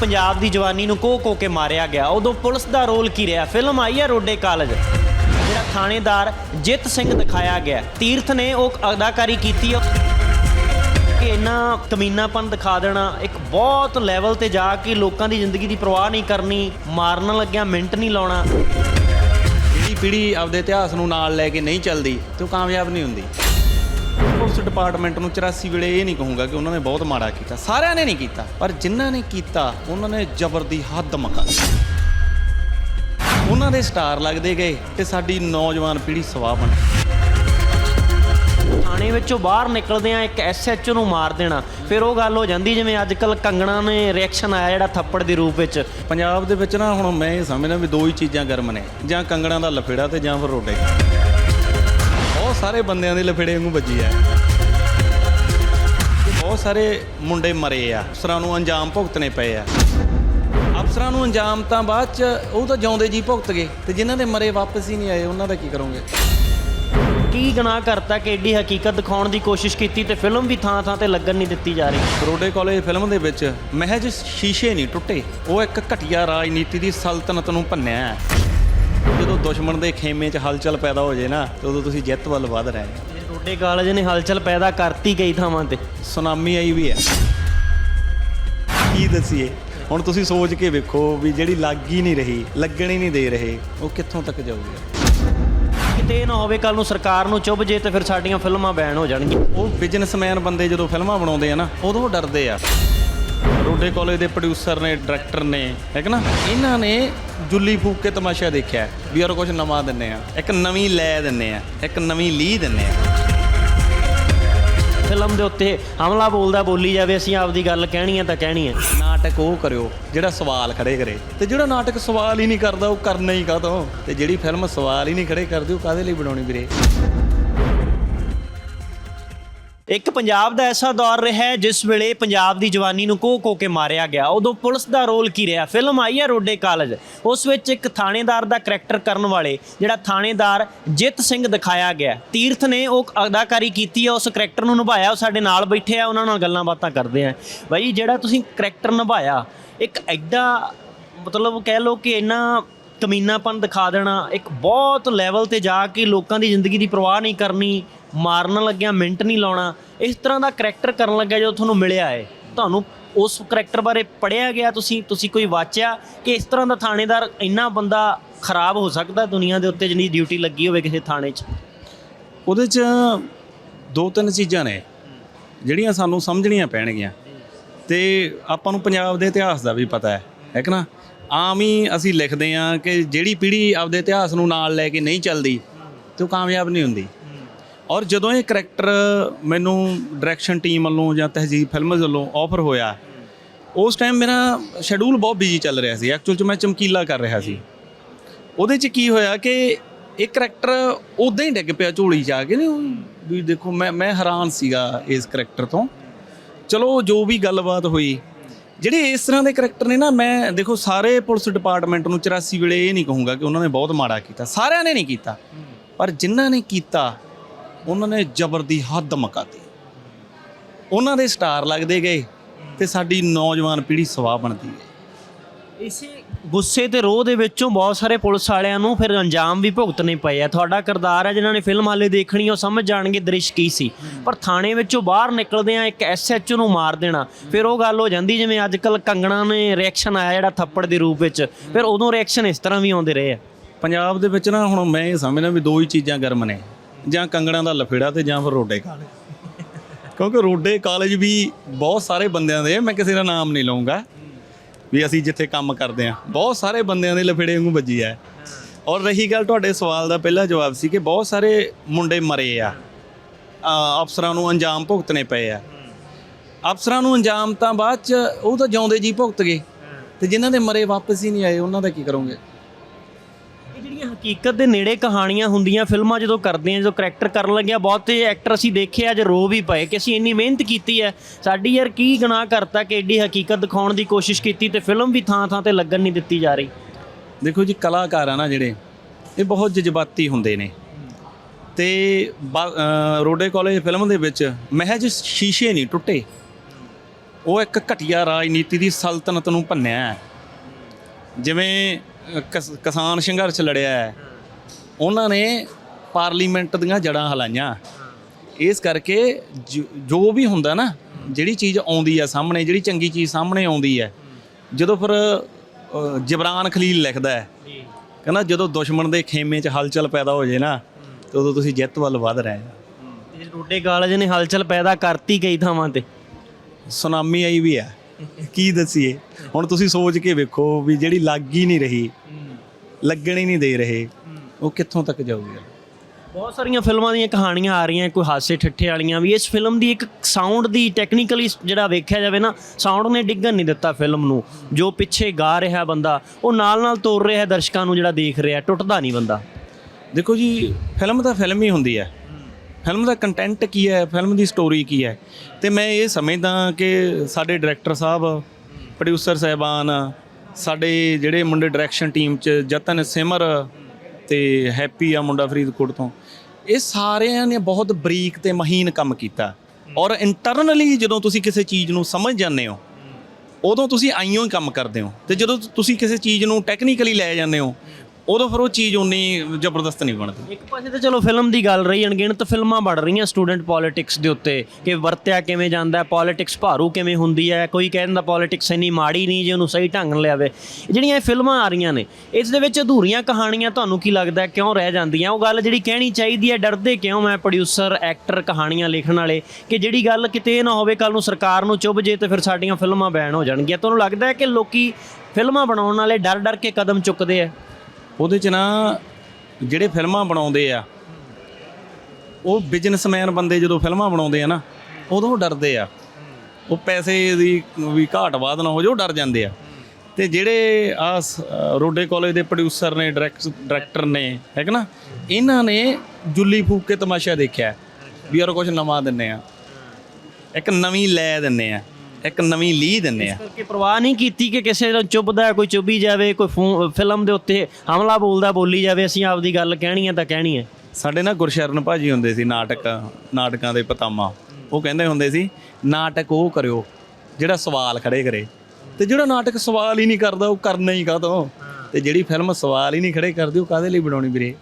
ਪੰਜਾਬ ਦੀ ਜਵਾਨੀ ਨੂੰ ਕੋਹ ਕੋ ਕੇ ਮਾਰਿਆ ਗਿਆ। ਉਦੋਂ ਪੁਲਿਸ ਦਾ ਰੋਲ ਕੀ ਰਿਹਾ? ਫਿਲਮ ਆਈ ਹੈ ਰੋਡੇ ਕਾਲਜ, ਜਿਹੜਾ ਥਾਣੇਦਾਰ ਜਿੱਤ ਸਿੰਘ ਦਿਖਾਇਆ ਗਿਆ। ਤੀਰਥ ਨੇ ਉਹ ਅਦਾਕਾਰੀ ਕੀਤੀ ਹੈ ਕਿ ਇੰਨਾ ਕਮੀਨਾਪਨ ਦਿਖਾ ਦੇਣਾ, ਇੱਕ ਬਹੁਤ ਲੈਵਲ ਤੇ ਜਾ ਕੇ ਲੋਕਾਂ ਦੀ ਜ਼ਿੰਦਗੀ ਦੀ ਪਰਵਾਹ ਨਹੀਂ ਕਰਨੀ, ਮਾਰਨ ਲੱਗਿਆ ਮਿੰਟ ਨਹੀਂ ਲਾਉਣਾ। ਜਿਹੜੀ ਪੀੜ੍ਹੀ ਆਪਦੇ ਇਤਿਹਾਸ ਨੂੰ ਨਾਲ ਲੈ ਕੇ ਨਹੀਂ ਚੱਲਦੀ, ਤੇ ਉਹ ਕਾਮਯਾਬ ਨਹੀਂ ਹੁੰਦੀ। ਪੁਲਿਸ ਡਿਪਾਰਟਮੈਂਟ ਨੂੰ 84 ਵੇਲੇ ਇਹ ਨਹੀਂ ਕਹੂੰਗਾ ਕਿ ਉਹਨਾਂ ਨੇ ਬਹੁਤ ਮਾੜਾ ਕੀਤਾ। ਸਾਰਿਆਂ ਨੇ ਨਹੀਂ ਕੀਤਾ ਪਰ ਜਿਨ੍ਹਾਂ ਨੇ ਕੀਤਾ ਉਹਨਾਂ ਨੇ ਜ਼ਬਰ ਦੀ ਹੱਦ ਮੁਕਾ ਦਿੱਤੀ ਉਹਨਾਂ ਦੇ ਸਟਾਰ ਲੱਗਦੇ ਗਏ ਤੇ ਸਾਡੀ ਨੌਜਵਾਨ ਪੀੜ੍ਹੀ ਸਵਾਹ ਬਣ ਥਾਣੇ ਵਿੱਚੋਂ ਬਾਹਰ ਨਿਕਲਦੇ ਆ ਇੱਕ ਐਸਐਚਓ ਨੂੰ ਮਾਰ ਦੇਣਾ ਫਿਰ ਉਹ ਗੱਲ ਹੋ ਜਾਂਦੀ ਜਿਵੇਂ ਅੱਜ ਕੱਲ ਕੰਗਣਾ ਨੇ ਰਿਐਕਸ਼ਨ ਆਇਆ ਜਿਹੜਾ ਥੱਪੜ ਦੇ ਰੂਪ ਵਿੱਚ। ਪੰਜਾਬ ਦੇ ਵਿੱਚ ਨਾ ਹੁਣ ਮੈਂ ਇਹ ਸਮਝਦਾ ਵੀ ਦੋ ਹੀ ਚੀਜ਼ਾਂ ਗਰਮ ਨੇ ਜਾਂ ਕੰਗਣਾ ਦਾ ਲਫੇੜਾ ਤੇ ਜਾਂ ਫਿਰ ਰੋਡੇ। ਬਹੁਤ ਸਾਰੇ ਬੰਦਿਆਂ ਦੇ ਲਫੇੜੇ ਵਾਂਗੂ ਵੱਜੀ ਤੇ ਬਹੁਤ ਸਾਰੇ ਮੁੰਡੇ ਮਰੇ ਆ। ਅਫਸਰਾਂ ਨੂੰ ਅੰਜਾਮ ਭੁਗਤਣੇ ਪਏ ਆ। ਅਫਸਰਾਂ ਨੂੰ ਅੰਜਾਮ ਤਾਂ ਬਾਅਦ ਚ ਉਹ ਤਾਂ ਜਿਉਂਦੇ ਜੀ ਭੁਗਤ ਗਏ ਤੇ ਜਿਨ੍ਹਾਂ ਦੇ ਮਰੇ ਵਾਪਸ ਹੀ ਨਹੀਂ ਆਏ ਉਹਨਾਂ ਦਾ ਕੀ ਕਰੋਗੇ? ਕੀ ਗੁਨਾਹ ਕਰਤਾ ਕਿ ਏਡੀ ਹਕੀਕਤ ਦਿਖਾਉਣ ਦੀ ਕੋਸ਼ਿਸ਼ ਕੀਤੀ ਤੇ ਫਿਲਮ ਵੀ ਥਾਂ ਥਾਂ ਤੇ ਲੱਗਣ ਨਹੀਂ ਦਿੱਤੀ ਜਾ ਰਹੀ? ਰੋਡੇ ਕਾਲਜ ਫਿਲਮ ਦੇ ਵਿੱਚ ਮਹਿਜ ਸ਼ੀਸ਼ੇ ਨਹੀਂ ਟੁੱਟੇ ਉਹ ਇੱਕ ਘਟੀਆ ਰਾਜਨੀਤੀ ਦੀ ਸਲਤਨਤ ਨੂੰ ਭੰਨਿਆ ਹੈ। ਜਦੋਂ ਦੁਸ਼ਮਣ ਦੇ ਖੇਮੇ 'ਚ ਹਲਚਲ ਪੈਦਾ ਹੋ ਜੇ ਨਾ ਤੇ ਉਦੋਂ ਤੁਸੀਂ ਜਿੱਤ ਵੱਲ ਵਧ ਰਹੇ ਹੋ। ਰੋਡੇ ਕਾਲਜ ਨੇ ਹਲਚਲ ਪੈਦਾ ਕਰਤੀ ਕਈ ਥਾਵਾਂ ਤੇ। ਸੁਨਾਮੀ ਆਈ ਵੀ ਹੈ। ਕੀ ਦਸੀਏ? ਹੁਣ ਤੁਸੀਂ ਸੋਚ ਕੇ ਵੇਖੋ ਵੀ ਜਿਹੜੀ ਲੱਗ ਹੀ ਨਹੀਂ ਰਹੀ ਲੱਗਣ ਹੀ ਨਹੀਂ ਦੇ ਰਹੇ ਉਹ ਕਿੱਥੋਂ ਤੱਕ ਜਾਊਗੀ? ਕਿਤੇ ਇਹ ਨਾ ਹੋਵੇ ਕੱਲ ਨੂੰ ਸਰਕਾਰ ਨੂੰ ਚੁੱਭ ਜੇ ਤੇ ਫਿਰ ਸਾਡੀਆਂ ਫਿਲਮਾਂ ਬੈਨ ਹੋ ਜਾਣਗੀਆਂ। ਉਹ ਬਿਜ਼ਨਸਮੈਨ ਬੰਦੇ ਜਦੋਂ ਫਿਲਮਾਂ ਬਣਾਉਂਦੇ ਆ ਨਾ ਉਦੋਂ ਉਹ ਡਰਦੇ ਆ। ਰੋਡੇ ਕਾਲਜ ਦੇ ਪ੍ਰੋਡਿਊਸਰ ਨੇ ਡਾਇਰੈਕਟਰ ਨੇ ਹੈ ਕਿ ਨਾ? ਇਹਨਾਂ ਨੇ ਜੁੱਲੀ ਫੂਕ ਕੇ ਤਮਾਸ਼ਾ ਦੇਖਿਆ ਵੀ ਯਾਰ ਕੁਝ ਨਵਾਂ ਦਿੰਨੇ ਆ। ਇੱਕ ਨਵੀਂ ਲੈ ਦਿੰਨੇ ਆ ਇੱਕ ਨਵੀਂ ਲੀ ਦਿੰਨੇ ਆ। ਫਿਲਮ ਦੇ ਉੱਤੇ ਹਮਲਾ ਬੋਲਦਾ ਬੋਲੀ ਜਾਵੇ, ਅਸੀਂ ਆਪਦੀ ਗੱਲ ਕਹਿਣੀ ਹੈ ਤਾਂ ਕਹਿਣੀ ਹੈ ਨਾਟਕ ਉਹ ਕਰਿਓ, ਜਿਹੜਾ ਸਵਾਲ ਖੜੇ ਕਰੇ। ਤੇ ਜਿਹੜਾ ਨਾਟਕ ਸਵਾਲ ਹੀ ਨਹੀਂ ਕਰਦਾ, ਉਹ ਕਰਨਾ ਹੀ ਕਾਹਤੋਂ? ਤੇ ਜਿਹੜੀ ਫਿਲਮ ਸਵਾਲ ਹੀ ਨਹੀਂ ਖੜੇ ਕਰਦੀ, ਉਹ ਕਾਹਦੇ ਲਈ ਬਣਾਉਣੀ ਵੀਰੇ? ਇੱਕ ਪੰਜਾਬ ਦਾ ਐਸਾ ਦੌਰ ਰਿਹਾ ਹੈ, ਜਿਸ ਵੇਲੇ ਪੰਜਾਬ ਦੀ ਜਵਾਨੀ ਨੂੰ ਕੋਹ ਕੋ ਕੇ ਮਾਰਿਆ ਗਿਆ। ਉਦੋਂ ਪੁਲਿਸ ਦਾ ਰੋਲ ਕੀ ਰਿਹਾ? ਫਿਲਮ ਆਈ ਹੈ ਰੋਡੇ ਕਾਲਜ। ਉਸ ਵਿੱਚ ਇੱਕ ਥਾਣੇਦਾਰ ਦਾ ਕਰੈਕਟਰ ਕਰਨ ਵਾਲੇ, ਜਿਹੜਾ ਥਾਣੇਦਾਰ ਜਿੱਤ ਸਿੰਘ ਦਿਖਾਇਆ ਗਿਆ। ਤੀਰਥ ਨੇ ਉਹ ਅਦਾਕਾਰੀ ਕੀਤੀ ਹੈ, ਉਸ ਕਰੈਕਟਰ ਨੂੰ ਨਿਭਾਇਆ। ਉਹ ਸਾਡੇ ਨਾਲ ਬੈਠੇ ਆ, ਉਹਨਾਂ ਨਾਲ ਗੱਲਾਂ ਬਾਤਾਂ ਕਰਦੇ ਆ। ਬਾਈ, ਜਿਹੜਾ ਤੁਸੀਂ ਕਰੈਕਟਰ ਨਿਭਾਇਆ, ਇੱਕ ਐਡਾ ਮਤਲਬ ਕਹਿ ਲਓ ਕਿ ਇੰਨਾ ਕਮੀਨਾਪਨ ਦਿਖਾ ਦੇਣਾ, ਇੱਕ ਬਹੁਤ ਲੈਵਲ ਤੇ ਜਾ ਕੇ ਲੋਕਾਂ ਦੀ ਜ਼ਿੰਦਗੀ ਦੀ ਪਰਵਾਹ ਨਹੀਂ ਕਰਨੀ ਮਾਰਨ ਲੱਗਿਆ, ਮਿੰਟ ਨਹੀਂ ਲਾਉਣਾ। ਇਸ ਤਰ੍ਹਾਂ ਦਾ ਕਰੈਕਟਰ ਕਰਨ ਲੱਗਿਆ ਜਦੋਂ ਤੁਹਾਨੂੰ ਮਿਲਿਆ ਹੈ ਤੁਹਾਨੂੰ ਉਸ ਕਰੈਕਟਰ ਬਾਰੇ ਪੜਿਆ ਗਿਆ, ਤੁਸੀਂ ਤੁਸੀਂ ਕੋਈ ਵਾਚਿਆ ਕਿ ਇਸ ਤਰ੍ਹਾਂ ਦਾ ਥਾਣੇਦਾਰ ਇੰਨਾ ਬੰਦਾ ਖਰਾਬ ਹੋ ਸਕਦਾ ਦੁਨੀਆ ਦੇ ਉੱਤੇ ਜਿੰਨੀ ਡਿਊਟੀ ਲੱਗੀ ਹੋਵੇ ਕਿਸੇ ਥਾਣੇ 'ਚ? ਉਹਦੇ 'ਚ ਦੋ ਤਿੰਨ ਚੀਜ਼ਾਂ ਨੇ, ਜਿਹੜੀਆਂ ਸਾਨੂੰ ਸਮਝਣੀਆਂ ਪੈਣਗੀਆਂ। ਤੇ ਆਪਾਂ ਨੂੰ ਪੰਜਾਬ ਦੇ ਇਤਿਹਾਸ ਦਾ ਵੀ ਪਤਾ ਹੈ ਹੈ ਕਿ ਨਾ? ਆਮ ਹੀ ਅਸੀਂ ਲਿਖਦੇ ਆ ਕਿ ਜਿਹੜੀ ਪੀੜ੍ਹੀ ਆਪਦੇ ਇਤਿਹਾਸ ਨੂੰ ਨਾਲ ਲੈ ਕੇ ਨਹੀਂ ਚੱਲਦੀ, ਤੇ ਉਹ ਕਾਮਯਾਬ ਨਹੀਂ ਹੁੰਦੀ। ਔਰ ਜਦੋਂ ਇਹ ਕਰੈਕਟਰ ਮੈਨੂੰ ਡਾਇਰੈਕਸ਼ਨ ਟੀਮ ਵੱਲੋਂ ਜਾਂ ਤਹਿਜੀਬ ਫਿਲਮਜ਼ ਵੱਲੋਂ ਆਫਰ ਹੋਇਆ, ਉਸ ਟਾਈਮ ਮੇਰਾ ਸ਼ੈਡਿਊਲ ਬਹੁਤ ਬਿਜ਼ੀ ਚੱਲ ਰਿਹਾ ਸੀ। ਐਕਚੁਅਲ ਚ ਮੈਂ ਚਮਕੀਲਾ ਕਰ ਰਿਹਾ ਸੀ। ਉਹਦੇ ਚ ਕੀ ਹੋਇਆ ਕਿ ਇਹ ਕਰੈਕਟਰ ਉਦਾਂ ਹੀ ਡਿੱਗ ਪਿਆ ਝੋਲੀ 'ਚ ਆ ਕੇ ਨਹੀਂ ਵੀ ਦੇਖੋ ਮੈਂ ਮੈਂ ਹੈਰਾਨ ਸੀਗਾ ਇਸ ਕਰੈਕਟਰ ਤੋਂ। ਚਲੋ ਜੋ ਵੀ ਗੱਲਬਾਤ ਹੋਈ, ਜਿਹੜੇ ਇਸ ਤਰ੍ਹਾਂ ਦੇ ਕਰੈਕਟਰ ਨੇ ਨਾ, ਮੈਂ ਦੇਖੋ ਸਾਰੇ ਪੁਲਿਸ ਡਿਪਾਰਟਮੈਂਟ ਨੂੰ 84 ਵੇਲੇ ਇਹ ਨਹੀਂ ਕਹੂੰਗਾ ਕਿ ਉਹਨਾਂ ਨੇ ਬਹੁਤ ਮਾੜਾ ਕੀਤਾ। ਸਾਰਿਆਂ ਨੇ ਨਹੀਂ ਕੀਤਾ। ਪਰ ਜਿਨ੍ਹਾਂ ਨੇ ਕੀਤਾ ਉਹਨਾਂ ਨੇ ਜ਼ਬਰ ਦੀ ਹੱਦ ਮੁਕਾਤੀ। ਉਹਨਾਂ ਦੇ ਸਟਾਰ ਲੱਗਦੇ ਗਏ ਤੇ ਸਾਡੀ ਨੌਜਵਾਨ ਪੀੜ੍ਹੀ ਸਵਾਹ ਬਣਦੀ ਗਈ। ਇਸੇ ਗੁੱਸੇ ਤੇ ਰੋਹ ਦੇ ਵਿੱਚੋਂ ਬਹੁਤ ਸਾਰੇ ਪੁਲਿਸ ਵਾਲਿਆਂ ਨੂੰ ਫਿਰ ਅੰਜਾਮ ਵੀ ਭੁਗਤਣੇ ਪਏ ਆ। ਤੁਹਾਡਾ ਕਿਰਦਾਰ ਹੈ ਜਿਨ੍ਹਾਂ ਨੇ ਫਿਲਮ ਹਾਲੇ ਦੇਖਣੀ ਉਹ ਸਮਝ ਜਾਣਗੇ ਦ੍ਰਿਸ਼ ਕੀ ਸੀ। ਪਰ ਥਾਣੇ ਵਿੱਚੋਂ ਬਾਹਰ ਨਿਕਲਦੇ ਆ ਇੱਕ ਐਸਐਚਓ ਨੂੰ ਮਾਰ ਦੇਣਾ। ਫਿਰ ਉਹ ਗੱਲ ਹੋ ਜਾਂਦੀ ਜਿਵੇਂ ਅੱਜ ਕੱਲ ਕੰਗਣਾ ਨੇ ਰਿਐਕਸ਼ਨ ਆਇਆ ਜਿਹੜਾ ਥੱਪੜ ਦੇ ਰੂਪ ਵਿੱਚ। ਫਿਰ ਉਦੋਂ ਰਿਐਕਸ਼ਨ ਇਸ ਤਰ੍ਹਾਂ ਵੀ ਆਉਂਦੇ ਰਹੇ ਆ। ਪੰਜਾਬ ਦੇ ਵਿੱਚ ਨਾ ਹੁਣ ਮੈਂ ਇਹ ਸਮਝਦਾ ਵੀ ਦੋ ਹੀ ਚੀਜ਼ਾਂ ਗਰਮ ਨੇ। ਜਾਂ ਕੰਗੜਾਂ ਦਾ ਲਫੇੜਾ ਤੇ ਜਾਂ ਫਿਰ ਰੋਡੇ ਕਾਲਜ। ਕਿਉਂਕਿ ਰੋਡੇ ਕਾਲਜ ਵੀ ਬਹੁਤ ਸਾਰੇ ਬੰਦਿਆਂ ਦੇ, ਮੈਂ ਕਿਸੇ ਦਾ ਨਾਮ ਨਹੀਂ ਲਵਾਂਗਾ ਵੀ ਅਸੀਂ ਜਿੱਥੇ ਕੰਮ ਕਰਦੇ ਆ ਬਹੁਤ ਸਾਰੇ ਬੰਦਿਆਂ ਦੇ ਲਫੇੜੇ ਵਾਂਗੂ ਵੱਜੀ ਹੈ ਔਰ ਰਹੀ ਗੱਲ ਤੁਹਾਡੇ ਸਵਾਲ ਦਾ ਪਹਿਲਾ ਜਵਾਬ ਸੀ ਕਿ ਬਹੁਤ ਸਾਰੇ ਮੁੰਡੇ ਮਰੇ ਆ, ਅਫਸਰਾਂ ਨੂੰ ਅੰਜਾਮ ਭੁਗਤਣੇ ਪਏ ਆ। ਅਫਸਰਾਂ ਨੂੰ ਅੰਜਾਮ ਤਾਂ ਬਾਅਦ ਚ ਉਹ ਤਾਂ ਜਿਉਂਦੇ ਜੀ ਭੁਗਤ ਗਏ। ਤੇ ਜਿਨ੍ਹਾਂ ਦੇ ਮਰੇ ਵਾਪਸ ਹੀ ਨਹੀਂ ਆਏ, ਉਹਨਾਂ ਦਾ ਕੀ ਕਰੋਗੇ? ਜਿਹੜੀਆਂ ਹਕੀਕਤ ਦੇ ਨੇੜੇ ਕਹਾਣੀਆਂ ਹੁੰਦੀਆਂ ਫਿਲਮਾਂ ਜਦੋਂ ਕਰਦੇ ਆ ਜਦੋਂ ਕਰੈਕਟਰ ਕਰਨ ਲੱਗਿਆ, ਬਹੁਤੇ ਐਕਟਰ ਅਸੀਂ ਦੇਖੇ ਅੱਜ ਰੋ ਵੀ ਪਏ ਕਿ ਅਸੀਂ ਇੰਨੀ ਮਿਹਨਤ ਕੀਤੀ ਹੈ। ਸਾਡੀ ਯਾਰ ਕੀ ਗੁਨਾਹ ਕਰਤਾ ਕਿ ਐਡੀ ਹਕੀਕਤ ਦਿਖਾਉਣ ਦੀ ਕੋਸ਼ਿਸ਼ ਕੀਤੀ ਤੇ ਫਿਲਮ ਵੀ ਥਾਂ ਥਾਂ ਤੇ ਲੱਗਣ ਨਹੀਂ ਦਿੱਤੀ ਜਾ ਰਹੀ। ਦੇਖੋ ਜੀ, ਕਲਾਕਾਰ ਆ ਨਾ ਜਿਹੜੇ, ਇਹ ਬਹੁਤ ਜਜ਼ਬਾਤੀ ਹੁੰਦੇ ਨੇ। ਤੇ ਬਾ- ਅਹ ਰੋਡੇ ਕਾਲਜ ਫਿਲਮ ਦੇ ਵਿੱਚ ਮਹਿਜ ਸ਼ੀਸ਼ੇ ਨਹੀਂ ਟੁੱਟੇ। ਉਹ ਇੱਕ ਘਟੀਆ ਰਾਜਨੀਤੀ ਦੀ ਸਲਤਨਤ ਨੂੰ ਭੰਨਿਆ ਹੈ। ਜਿਵੇਂ ਕਿਸ- ਕਿਸਾਨ ਸੰਘਰਸ਼ ਲੜਿਆ ਹੈ। ਉਹਨਾਂ ਨੇ ਪਾਰਲੀਮੈਂਟ ਦੀਆਂ ਜੜਾਂ ਹਲਾਈਆਂ। ਇਸ ਕਰਕੇ ਜ- ਜੋ ਵੀ ਹੁੰਦਾ ਨਾ ਜਿਹੜੀ ਚੀਜ਼ ਆਉਂਦੀ ਆ ਸਾਹਮਣੇ ਜਿਹੜੀ ਚੰਗੀ ਚੀਜ਼ ਸਾਹਮਣੇ ਆਉਂਦੀ ਹੈ ਜਦੋਂ ਫਿਰ ਅ, ਜਬਰਾਨ ਖਲੀਲ ਲਿਖਦਾ ਹੈ। ਜੀ। ਕਹਿੰਦਾ ਜਦੋਂ ਦੁਸ਼ਮਣ ਦੇ ਖੇਮੇ 'ਚ ਹਲਚਲ ਪੈਦਾ ਹੋ ਜੇ ਨਾ ਤੇ ਉਦੋਂ ਤੁਸੀਂ ਜਿੱਤ ਵੱਲ ਵਧ ਰਹੇ ਹੋ। ਇਹ ਰੋਡੇ ਕਾਲਜ ਨੇ ਹਲਚਲ ਪੈਦਾ ਕਰਤੀ ਕਈ ਥਾਵਾਂ ਤੇ। ਸੁਨਾਮੀ ਆਈ ਵੀ ਆ ਕੀ ਦੱਸੀਏ? ਹੁਣ ਤੁਸੀਂ ਸੋਚ ਕੇ ਵੇਖੋ ਵੀ ਜਿਹੜੀ ਲੱਗ ਹੀ ਨਹੀਂ ਰਹੀ ਲੱਗਣ ਹੀ ਨਹੀਂ ਦੇ ਰਹੇ ਉਹ ਕਿੱਥੋਂ ਤੱਕ ਜਾਊਗੀ? ਬਹੁਤ ਸਾਰੀਆਂ ਫਿਲਮਾਂ ਦੀਆਂ ਕਹਾਣੀਆਂ ਆ ਰਹੀਆਂ ਕੋਈ ਹਾਸੇ ਠੱਠੇ ਵਾਲੀਆਂ ਵੀ। ਇਸ ਫਿਲਮ ਦੀ ਇੱਕ ਸਾਊਂਡ ਦੀ ਟੈਕਨੀਕਲੀ ਜਿਹੜਾ ਵੇਖਿਆ ਜਾਵੇ ਨਾ ਸਾਊਂਡ ਨੇ ਡਿੱਗਣ ਨਹੀਂ ਦਿੱਤਾ ਫਿਲਮ ਨੂੰ। ਜੋ ਪਿੱਛੇ ਗਾ ਰਿਹਾ ਬੰਦਾ ਉਹ ਨਾਲ ਨਾਲ ਤੋਰ ਰਿਹਾ ਦਰਸ਼ਕਾਂ ਨੂੰ ਜਿਹੜਾ ਦੇਖ ਰਿਹਾ ਟੁੱਟਦਾ ਨਹੀਂ ਬੰਦਾ। ਦੇਖੋ ਜੀ ਫਿਲਮ ਤਾਂ ਫਿਲਮ ਹੀ ਹੁੰਦੀ ਹੈ। ਫਿਲਮ ਦਾ ਕੰਟੈਂਟ ਕੀ ਹੈ? ਫਿਲਮ ਦੀ ਸਟੋਰੀ ਕੀ ਹੈ? ਤੇ ਮੈਂ ਇਹ ਸਮਝਦਾ ਕਿ ਸਾਡੇ ਡਾਇਰੈਕਟਰ ਸਾਹਿਬ ਪ੍ਰੋਡਿਊਸਰ ਸਾਹਿਬਾਨ, ਸਾਡੇ ਜਿਹੜੇ ਮੁੰਡੇ ਡਾਇਰੈਕਸ਼ਨ ਟੀਮ ਚ ਜਤਨ ਸਿਮਰ ਤੇ ਹੈਪੀ ਆ ਮੁੰਡਾ ਫਰੀਦਕੋਟ ਤੋਂ, ਇਹ ਸਾਰਿਆਂ ਨੇ ਬਹੁਤ ਬਰੀਕ ਤੇ ਮਹੀਨ ਕੰਮ ਕੀਤਾ। ਔਰ ਇੰਟਰਨਲੀ ਜਦੋਂ ਤੁਸੀਂ ਕਿਸੇ ਚੀਜ਼ ਨੂੰ ਸਮਝ ਜਾਂਦੇ ਹੋ, ਉਦੋਂ ਤੁਸੀਂ ਆਈਓ ਹੀ ਕੰਮ ਕਰਦੇ ਹੋ। ਤੇ ਜਦੋਂ ਤੁਸੀਂ ਕਿਸੇ ਚੀਜ਼ ਨੂੰ ਟੈਕਨੀਕਲੀ ਲੈ ਜਾਂਦੇ ਹੋ ਉਦੋਂ ਫਿਰ ਉਹ ਚੀਜ਼ ਉਨੀ ਜ਼ਬਰਦਸਤ ਨਹੀਂ ਬਣਦੀ। ਇੱਕ ਪਾਸੇ ਤਾਂ ਚਲੋ ਫਿਲਮ ਦੀ ਗੱਲ ਰਹੀ, ਅਣਗਿਣਤ ਫਿਲਮਾਂ ਬਣ ਰਹੀਆਂ ਸਟੂਡੈਂਟ ਪੋਲਿਟਿਕਸ ਦੇ ਉੱਤੇ, ਕਿ ਵਰਤਿਆ ਕਿਵੇਂ ਜਾਂਦਾ ਹੈ, ਪੋਲਿਟਿਕਸ ਭਾਰੂ ਕਿਵੇਂ ਹੁੰਦੀ ਹੈ, ਕੋਈ ਕਹਿ ਦਿੰਦਾ ਪੋਲਿਟਿਕਸ ਇੰਨੀ ਮਾੜੀ ਨਹੀਂ ਜੇ ਉਹਨੂੰ ਸਹੀ ਢੰਗ ਨਾਲ ਲਿਆਵੇ। ਜਿਹੜੀਆਂ ਇਹ ਫਿਲਮਾਂ ਆ ਰਹੀਆਂ ਨੇ, ਇਸ ਦੇ ਵਿੱਚ ਅਧੂਰੀਆਂ ਕਹਾਣੀਆਂ ਤੁਹਾਨੂੰ ਕੀ ਲੱਗਦਾ ਕਿਉਂ ਰਹਿ ਜਾਂਦੀਆਂ? ਉਹ ਗੱਲ ਜਿਹੜੀ ਕਹਿਣੀ ਚਾਹੀਦੀ ਹੈ, ਡਰਦੇ ਕਿਉਂ ਮੈਂ ਪ੍ਰੋਡਿਊਸਰ ਐਕਟਰ ਕਹਾਣੀਆਂ ਲਿਖਣ ਵਾਲੇ, ਕਿ ਜਿਹੜੀ ਗੱਲ ਕਿਤੇ ਨਾ ਹੋਵੇ ਕੱਲ ਨੂੰ ਸਰਕਾਰ ਨੂੰ ਚੁੱਭ ਜੇ ਤੇ ਫਿਰ ਸਾਡੀਆਂ ਫਿਲਮਾਂ ਬੈਨ ਹੋ ਜਾਣਗੀਆਂ? ਤੁਹਾਨੂੰ ਲੱਗਦਾ ਹੈ ਕਿ ਲੋਕੀ ਫਿਲਮਾਂ ਬਣਾਉਣ ਵਾਲੇ ਡਰ ਡਰ ਕੇ ਕਦਮ ਚੁੱਕਦੇ ਆ? ਉਹਦੇ ਚ ਨਾ ਜਿਹੜੇ ਫਿਲਮਾਂ ਬਣਾਉਂਦੇ ਆ, ਉਹ ਬਿਜ਼ਨਸਮੈਨ ਬੰਦੇ ਜਦੋਂ ਫਿਲਮਾਂ ਬਣਾਉਂਦੇ ਆ ਨਾ, ਉਦੋਂ ਡਰਦੇ ਆ। ਉਹ ਪੈਸੇ ਦੀ ਵੀ ਘਾਟ ਬਾਦ ਨਾ ਹੋ ਜਾਓ ਡਰ ਜਾਂਦੇ ਆ। ਤੇ ਜਿਹੜੇ ਆ ਰੋਡੇ ਕਾਲਜ ਦੇ ਪ੍ਰੋਡਿਊਸਰ ਨੇ ਡਾਇਰੈਕਟਰ ਨੇ, ਹੈ ਕਿ ਨਾ? ਇਹਨਾਂ ਨੇ ਜੁੱਲੀ ਫੂਕ ਕੇ ਤਮਾਸ਼ਾ ਦੇਖਿਆ, ਵੀ ਯਾਰ ਕੁਝ ਨਵਾਂ ਦਿੰਨੇ ਆ। ਇੱਕ ਨਵੀਂ ਲੈ ਦਿੰਨੇ ਆ। ਇੱਕ ਨਵੀਂ ਲੀਹ ਦਿੰਨੇ ਆ। ਕਰਕੇ ਪਰਵਾਹ ਨਹੀਂ ਕੀਤੀ ਕਿ ਕਿਸੇ ਨੂੰ ਚੁੱਭਦਾ ਕੋਈ ਚੁੱਭੀ ਜਾਵੇ ਕੋਈ ਫਿਲਮ ਦੇ ਉੱਤੇ ਹਮਲਾ ਬੋਲਦਾ ਬੋਲੀ ਜਾਵੇ ਅਸੀਂ ਆਪਦੀ ਗੱਲ ਕਹਿਣੀ ਹੈ ਤਾਂ ਕਹਿਣੀ ਹੈ ਸਾਡੇ ਨਾ ਗੁਰਸ਼ਰਨ ਭਾਜੀ ਹੁੰਦੇ ਸੀ ਨਾਟਕ ਨਾਟਕਾਂ ਦੇ ਪਤਾਮਾ। ਉਹ ਕਹਿੰਦੇ ਹੁੰਦੇ ਸੀ ਨਾਟਕ ਉਹ ਕਰਿਓ ਜਿਹੜਾ ਸਵਾਲ ਖੜੇ ਕਰੇ। ਤੇ ਜਿਹੜਾ ਨਾਟਕ ਸਵਾਲ ਹੀ ਨਹੀਂ ਕਰਦਾ ਉਹ ਕਰਨਾ ਹੀ ਕਾਹਤੋਂ? ਤੇ ਜਿਹੜੀ ਫਿਲਮ ਸਵਾਲ ਹੀ ਨਹੀਂ ਖੜੇ ਕਰਦੀ ਉਹ ਕਾਹਦੇ ਲਈ ਬਣਾਉਣੀ ਵੀਰੇ?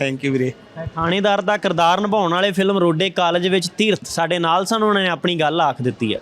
ਥੈਂਕ ਯੂ ਵੀਰੇ। ਥਾਣੇਦਾਰ ਦਾ ਕਿਰਦਾਰ ਨਿਭਾਉਣ ਵਾਲੇ ਫਿਲਮ ਰੋਡੇ ਕਾਲਜ ਵਿੱਚ ਤੀਰਥ, ਸਾਡੇ ਨਾਲ ਸਨ, ਉਹਨਾਂ ਨੇ ਆਪਣੀ ਗੱਲ ਆਖ ਦਿੱਤੀ ਹੈ।